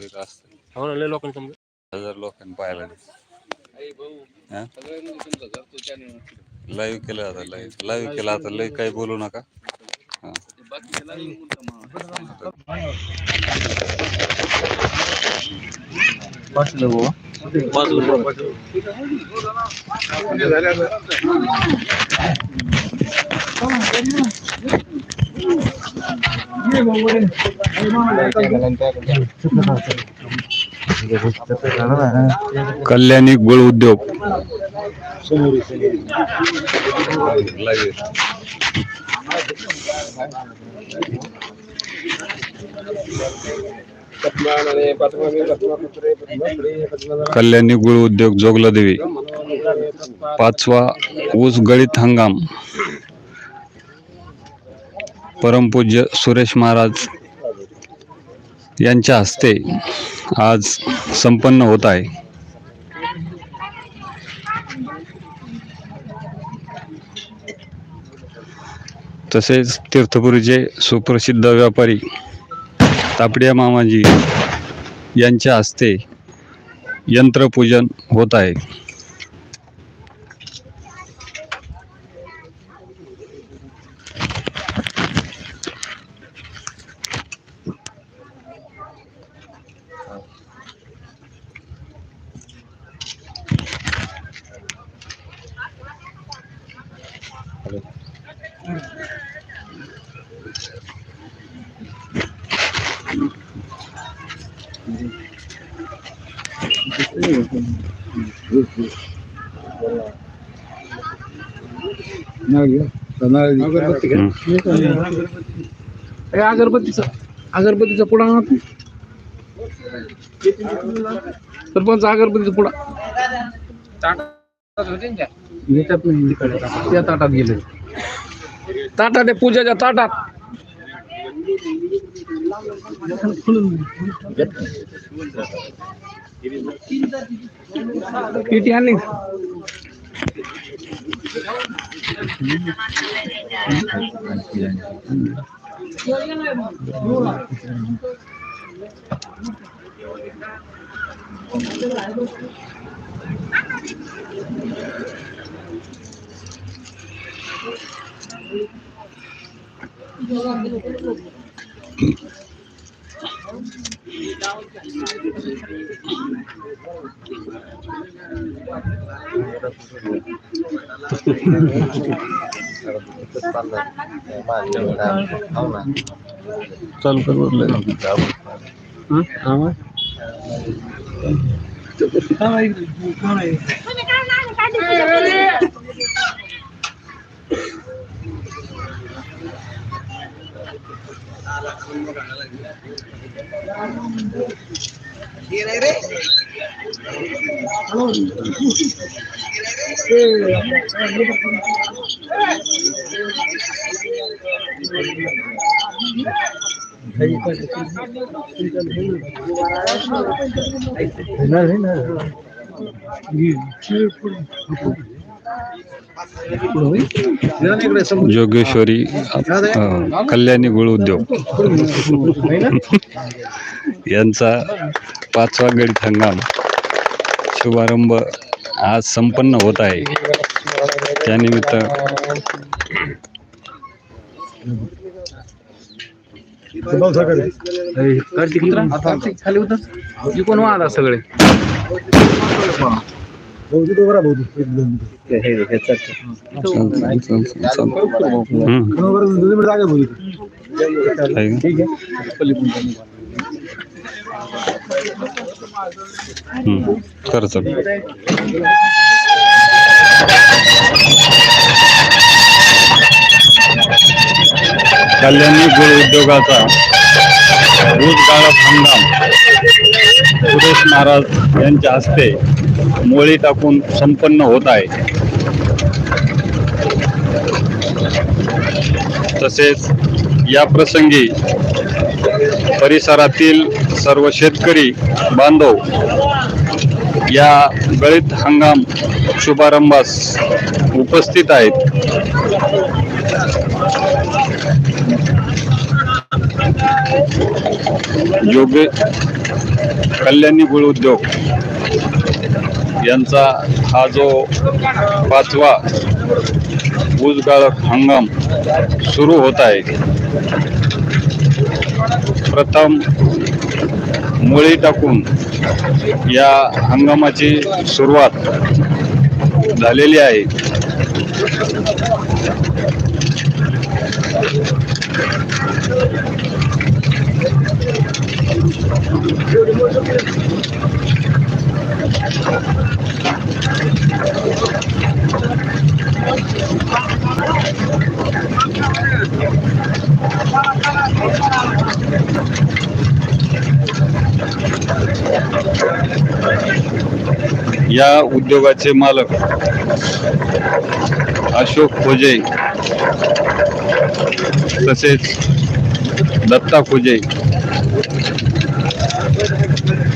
एक असतं हो लोकांनी हज़ार लोकांनी पाहायला लाईव्ह केलं आता लाईव्ह लाईव्ह केलं आता लय काही बोलू नका हा. कल्याणी गुळ उद्योग. कल्याणी गुळ उद्योग जोगला देवी. पाचवा ऊस गळीत हंगाम. परमपूज्य सुरेश महाराज यांच्या हस्ते आज संपन्न होत आहे. तसेच तीर्थपुरीचे सुप्रसिद्ध व्यापारी तापडिया मामाजी यांच्या हस्ते यंत्रपूजन होत आहे. अगरबत्ती ए, अगरबत्तीचा अगरबत्तीचा पुडा आणा तू. सरपंच अगरबत्तीचा पुडा. नाही तिकडे. त्या? ताटात गेले. ताटात आहे पूजाच्या ताटात किती आणली चालू कर बरं हं? Benar, benar. Iya, अ, कल्याणी गुळ उद्योग. यांचा पाचवा गणित हंगाम शुभारंभ आज संपन्न होत आहे. त्यानिमित्त कार्तिक उतरा. कार्तिक खाली उतर इकून वादा सगळे चालतं, चालतं. हम्म. आहे का? हम्म. कर चालू. कल्याणी गुळ उद्योगाचा गाळप हंगाम सुरेश महाराज यांच्या हस्ते मोळी टाकून संपन्न होत आहे. तसेच या प्रसंगी परिसरातील सर्व शेतकरी बांधव या गळीत हंगाम शुभारंभास उपस्थित आहेत. योग्य कल्याणी गुळ उद्योग यांचा हा जो पाचवा ऊसगाळ हंगाम सुरू होत आहे. प्रथम मुळी टाकून या हंगामाची सुरुवात झालेली आहे. या उद्योगाचे मालक अशोक खोजे तसेच दत्ता खोजे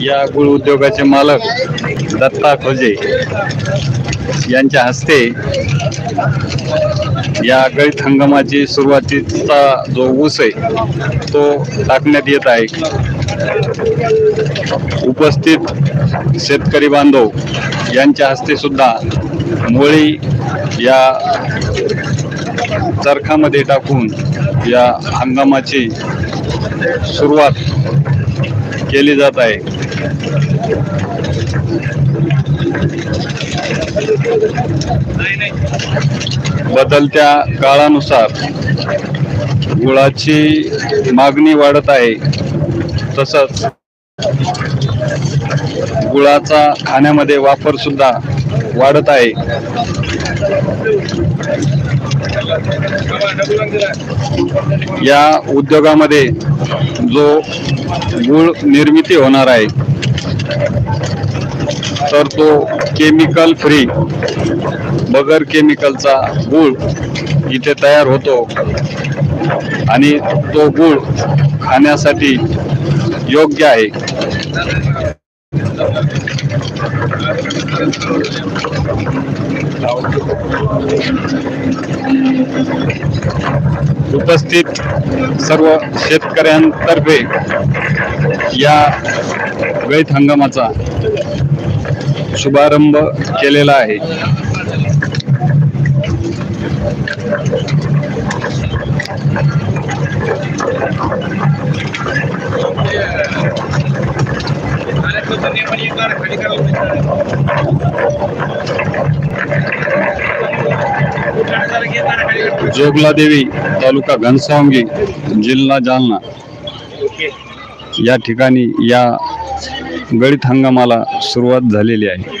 या गुळ उद्योगाचे मालक दत्ता खोजे यांच्या हस्ते या गळीत हंगामाची सुरुवातीचा जो ऊस आहे तो टाकण्यात येत आहे. उपस्थित शेतकरी बांधव यांच्या हस्ते सुद्धा मोळी या चरखामध्ये टाकून या हंगामाची सुरुवात केली जात आहे. बदलत्या काळानुसार गुळाची मागणी वाढत आहे. तसंच गुळाचा खाण्यामध्ये वापर सुद्धा वाढत आहे. या उद्योगामध्ये जो गुळ निर्मिती होणार आहे तर तो केमिकल फ्री बगर केमिकलचा गुळ इथे तयार होतो. आणि तो गुळ खाण्यासाठी योग्य आहे. उपस्थित सर्व शेतकऱ्यांतर्फे या गळीत हंगामाचा शुभारंभ केलेला आहे. जोगला देवी तालुका घनसावंगी जिल्हा जालना. या ठिकाणी या गळीत हंगामाला सुरुवात झालेली आहे.